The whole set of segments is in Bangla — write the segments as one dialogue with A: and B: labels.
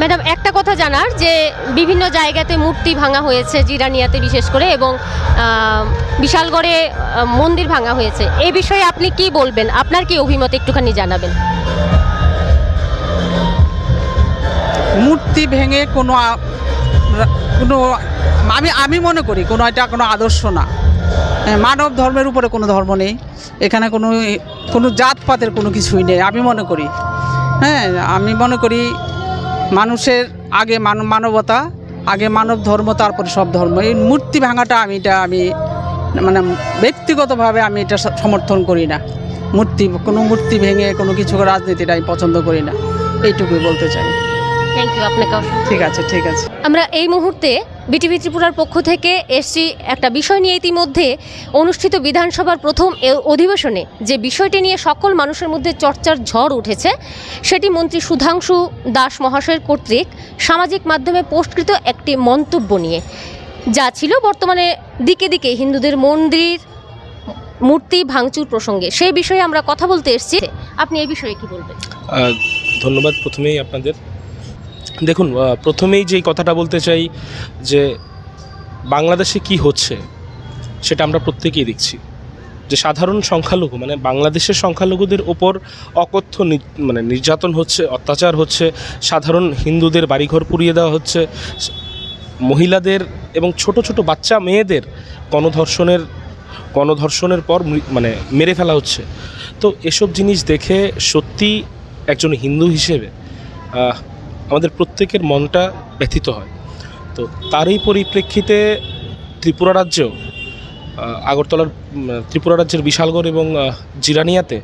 A: ম্যাডাম একটা কথা জানার যে বিভিন্ন জায়গাতে মূর্তি ভাঙা হয়েছে জিরানিয়াতে বিশেষ করে এবং বিশালগড়ে মন্দির ভাঙা হয়েছে। এই বিষয়ে আপনি কি বলবেন? আপনার কি অভিমত একটুখানি জানাবেন?
B: মূর্তি ভেঙে কোনো কোনো আমি আমি মনে করি কোনো এটা কোনো আদর্শ না। হ্যাঁ, মানব ধর্মের উপরে কোনো ধর্ম নেই। এখানে কোনো কোনো জাতপাতের কোনো কিছুই নেই আমি মনে করি। হ্যাঁ আমি মনে করি মানুষের আগে মান- মানবতা, আগে মানব ধর্ম, তারপরে সব ধর্ম। এই মূর্তি ভাঙাটা আমি এটা আমি মানে ব্যক্তিগতভাবে আমি এটা সমর্থন করি না। মূর্তি কোনো মূর্তি ভেঙে কোনো কিছু রাজনীতিটা আমি পছন্দ করি না। এইটুকুই বলতে চাই।
A: থ্যাংক ইউ আপনাকে
B: ঠিক আছে ঠিক আছে।
A: আমরা এই মুহূর্তে বিটিভি ত্রিপুরার পক্ষ থেকে এসছি একটা বিষয় নিয়ে ইতিমধ্যে অনুষ্ঠিত বিধানসভার প্রথম অধিবেশনে। যে বিষয়টি নিয়ে সকল মানুষের মধ্যে চর্চার ঝড় উঠেছে সেটি মন্ত্রী সুধাংশু দাস মহাশয়ের কর্তৃক সামাজিক মাধ্যমে পোস্টকৃত একটি মন্তব্য নিয়ে। যা ছিল বর্তমানে দিকে দিকে হিন্দুদের মন্দির মূর্তি ভাঙচুর প্রসঙ্গে। সেই বিষয়ে আমরা কথা বলতে এসেছি। আপনি এই বিষয়ে কি বলবেন?
C: ধন্যবাদ প্রথমেই আপনাদের। দেখুন প্রথমেই যেই কথাটা বলতে চাই যে বাংলাদেশে কি হচ্ছে সেটা আমরা প্রত্যেকেই দেখছি। যে সাধারণ সংখ্যালঘু মানে বাংলাদেশের সংখ্যালঘুদের ওপর অকথ্য মানে নির্যাতন হচ্ছে, অত্যাচার হচ্ছে, সাধারণ হিন্দুদের বাড়িঘর পুড়িয়ে দেওয়া হচ্ছে মহিলাদের এবং ছোট ছোট বাচ্চা মেয়েদের গণধর্ষণের গণধর্ষণের পর মানে মেরে ফেলা হচ্ছে। তো এসব জিনিস দেখে সত্যি একজন হিন্দু হিসেবে আমাদের প্রত্যেকের মনটা ব্যথিত হয়। তো তারই পরিপ্রেক্ষিতে ত্রিপুরা রাজ্যেও আহ, আগরতলার ত্রিপুরা রাজ্যের বিশালগড় এবং জিরানিয়াতে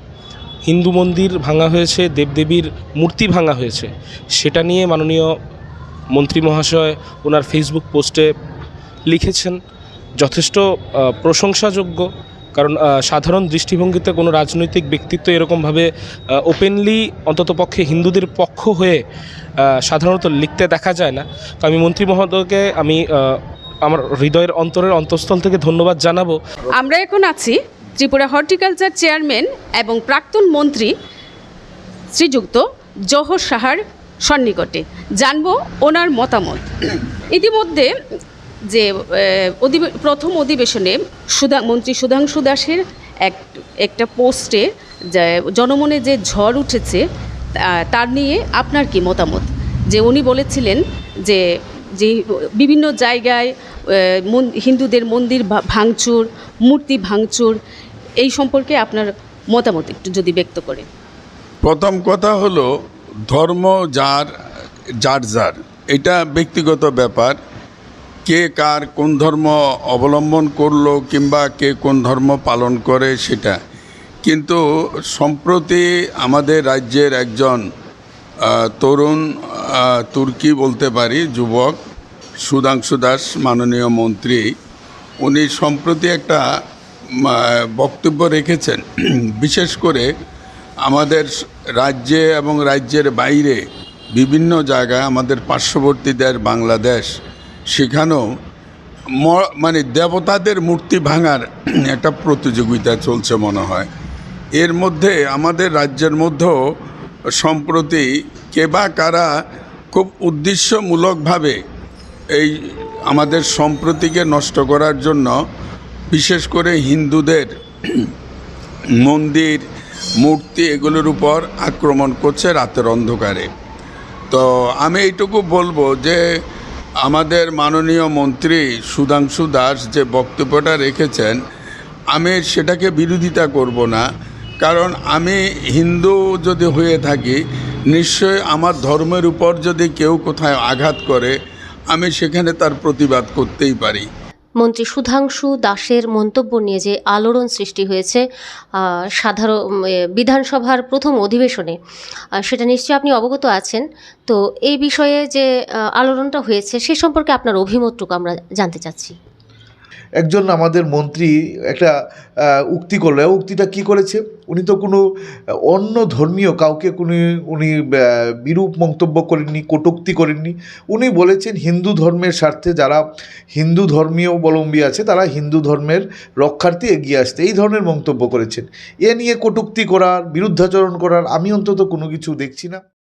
C: হিন্দু মন্দির ভাঙা হয়েছে দেবদেবীর মূর্তি ভাঙা হয়েছে। সেটা নিয়ে মাননীয় মন্ত্রী মহাশয় ওনার ফেসবুক পোস্টে লিখেছেন যথেষ্ট প্রশংসাযোগ্য কারণ সাধারণ দৃষ্টিভঙ্গিতে কোনো রাজনৈতিক ব্যক্তিত্ব এরকমভাবে ওপেনলি অন্ততপক্ষে হিন্দুদের পক্ষ হয়ে সাধারণত লিখতে দেখা যায় না। তো আমি মন্ত্রী মহোদয়কে, আমি আমার হৃদয়ের অন্তরের অন্তঃস্থল থেকে ধন্যবাদ জানাব।
D: আমরা এখন আছি ত্রিপুরা হর্টিকালচার চেয়ারম্যান এবং প্রাক্তন মন্ত্রী শ্রীযুক্ত জহর সাহার সন্নিকটে। জানব ওনার মতামত। ইতিমধ্যে যে প্রথম অধিবেশনে সুধা, মন্ত্রী সুধাংশু দাসের এক, একটা পোস্টে জনমনে যে ঝড় উঠেছে তার নিয়ে আপনার কি মতামত? যে উনি বলেছিলেন যে যে বিভিন্ন জায়গায় হিন্দুদের মন্দির ভাঙচুর, মূর্তি ভাঙচুর, এই সম্পর্কে আপনার মতামত একটু যদি ব্যক্ত করেন।
E: প্রথম কথা হলো ধর্ম যার যার যার, এটা ব্যক্তিগত ব্যাপার। কে কার কোন ধর্ম অবলম্বন করল কিংবা কে কোন ধর্ম পালন করে সেটা। কিন্তু সম্প্রতি আমাদের রাজ্যের একজন তরুণ তুর্কি বলতে পারি, যুবক, সুধাংশু দাস, মাননীয় মন্ত্রী, উনি সম্প্রতি একটা বক্তব্য রেখেছেন। বিশেষ করে আমাদের রাজ্যে এবং রাজ্যের বাইরে বিভিন্ন জায়গায় আমাদের পার্শ্ববর্তী দেশ বাংলাদেশ সেখানেও মানে দেবতাদের মূর্তি ভাঙার একটা প্রতিযোগিতা চলছে মনে হয়। এর মধ্যে আমাদের রাজ্যের মধ্যেও সম্প্রতি কে বা কারা খুব উদ্দেশ্যমূলকভাবে এই আমাদের সম্প্রতিকে নষ্ট করার জন্য বিশেষ করে হিন্দুদের মন্দির, মূর্তি এগুলোর উপর আক্রমণ করছে রাতের অন্ধকারে। তো আমি এইটুকু বলব যে আমাদের মাননীয় মন্ত্রী সুধাংশু দাস যে বক্তব্যটা রেখেছেন, আমি সেটাকে বিরোধিতা করব না, কারণ আমি হিন্দু যদি হয়ে থাকি নিশ্চয় আমার ধর্মের উপর যদি কেউ কোথায় আঘাত করে, আমি সেখানে তার প্রতিবাদ করতেই পারি।
A: মন্ত্রী সুধাংশু দাসের মন্তব্য নিয়ে যে আলোড়ন সৃষ্টি হয়েছে সাধারণ বিধানসভার প্রথম অধিবেশনে সেটা নিশ্চয়ই আপনি অবগত আছেন। তো এই বিষয়ে যে আলোড়নটা হয়েছে, সে সম্পর্কে আপনার অভিমতটুকু আমরা জানতে চাচ্ছি।
F: একজন আমাদের মন্ত্রী একটা উক্তি করল। উক্তিটা কি করেছে? উনি তো কোনো অন্য ধর্মীয় কাউকে কোনো, উনি বিরূপ মন্তব্য করেননি, কটূক্তি করেননি। উনি বলেছেন হিন্দু ধর্মের স্বার্থে যারা হিন্দু ধর্মীয় অবলম্বী আছে, তারা হিন্দু ধর্মের রক্ষার্থে এগিয়ে আসতে এই ধরনের মন্তব্য করেছেন। এ নিয়ে কটূক্তি করার, বিরুদ্ধাচরণ করার আমি অন্তত কোনো কিছু দেখছি না।